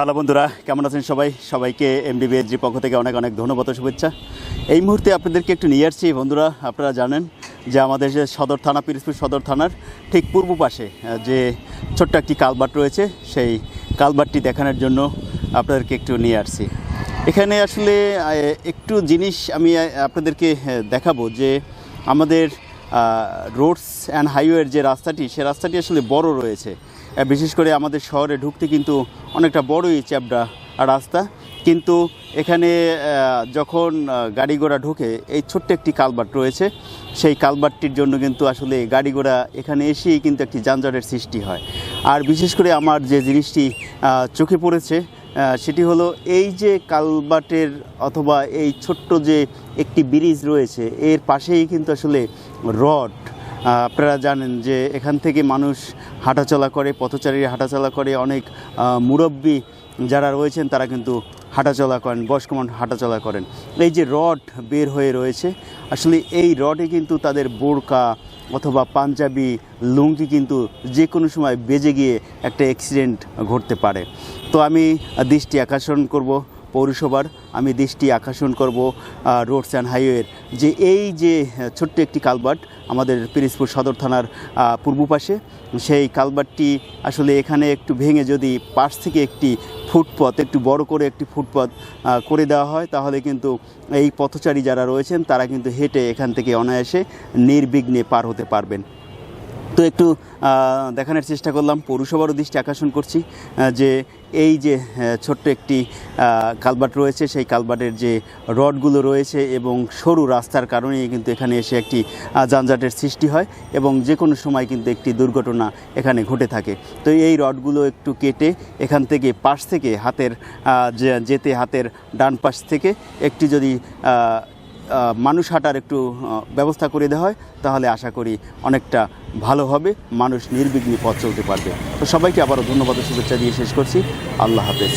Hello বন্ধুরা, কেমন আছেন সবাই? সবাইকে এমডিবিএসজি পক্ষ থেকে অনেক অনেক ধন্যবাদ শুভেচ্ছা। এই মুহূর্তে আপনাদেরকে একটু নিয়ে আসছি বন্ধুরা, আপনারা জানেন যে আমাদের যে সদর থানা, পিরিজপুর সদর থানার ঠিক পূর্ব পাশে যে ছোট্ট একটি কালবাট রয়েছে, সেই কালবাটটি দেখানোর জন্য আপনাদেরকে একটু নিয়ে আসছি। এখানে আসলে একটু জিনিস আমি আপনাদেরকে দেখাবো যে আমাদের রোডস অ্যান্ড হাইওয়ের যে রাস্তাটি, সে রাস্তাটি আসলে বড় রয়েছে। বিশেষ করে আমাদের শহরে ঢুকতে কিন্তু অনেকটা বড়ই চ্যাপডা রাস্তা। কিন্তু এখানে যখন গাড়ি ঘোড়া ঢোকে, এই ছোট্ট একটি কালবাট রয়েছে। সেই কালবাটটির জন্য কিন্তু আসলে গাড়ি ঘোড়া এখানে এসেই কিন্তু একটি যানজটের সৃষ্টি হয়। আর বিশেষ করে আমার যে জিনিসটি চোখে পড়েছে সেটি হলো এই যে কালবাটের অথবা এই ছোট্ট যে একটি ব্রিজ রয়েছে, এর পাশেই কিন্তু আসলে রড আপনারা জানেন যে এখান থেকে মানুষ হাঁটাচলা করে, পথচারীরা হাঁটাচলা করে, অনেক মুরব্বী যারা রয়েছেন তারা কিন্তু হাঁটাচলা করেন, বয়স্ক মানুষ হাঁটাচলা করেন। এই যে রড বের হয়ে রয়েছে, আসলে এই রডে কিন্তু তাদের বোরকা অথবা পাঞ্জাবি, লুঙ্গি কিন্তু যে কোনো সময় বেজে গিয়ে একটা অ্যাক্সিডেন্ট ঘটতে পারে। তো আমি দৃষ্টি আকর্ষণ করব পৌরসভার আমি দৃষ্টি আকর্ষণ করব রোডস অ্যান্ড হাইওয়ের। যে এই যে ছোট্ট একটি কালবাট আমাদের পিরিজপুর সদর থানার পূর্ব পাশে, সেই কালবাটটি আসলে এখানে একটু ভেঙে যদি পাশ থেকে একটি ফুটপথ, একটু বড় করে একটি ফুটপথ করে দেওয়া হয়, তাহলে কিন্তু এই পথচারী যারা রয়েছেন, তারা কিন্তু হেঁটে এখান থেকে অনায়াসে নির্বিঘ্নে পার হতে পারবেন। তো একটু দেখানোর চেষ্টা করলাম, পৌরসভারও দৃষ্টি আকর্ষণ করছি যে এই যে ছোট্ট একটি কালবাট রয়েছে, সেই কালবাটের যে রডগুলো রয়েছে এবং সরু রাস্তার কারণেই কিন্তু এখানে এসে একটি যানজটের সৃষ্টি হয় এবং যে কোনো সময় কিন্তু একটি দুর্ঘটনা এখানে ঘটে থাকে। তো এই রডগুলো একটু কেটে এখান থেকে পাশ থেকে হাতের যেতে হাতের ডান পাশ থেকে একটি যদি মানুষ হাঁটার একটু ব্যবস্থা করে দেওয়া হয়, তাহলে আশা করি অনেকটা ভালো হবে, মানুষ নির্বিঘ্নে পথ চলতে পারবে। তো সবাইকে আবারও ধন্যবাদ শুভেচ্ছা দিয়ে শেষ করছি। আল্লাহ হাফেজ।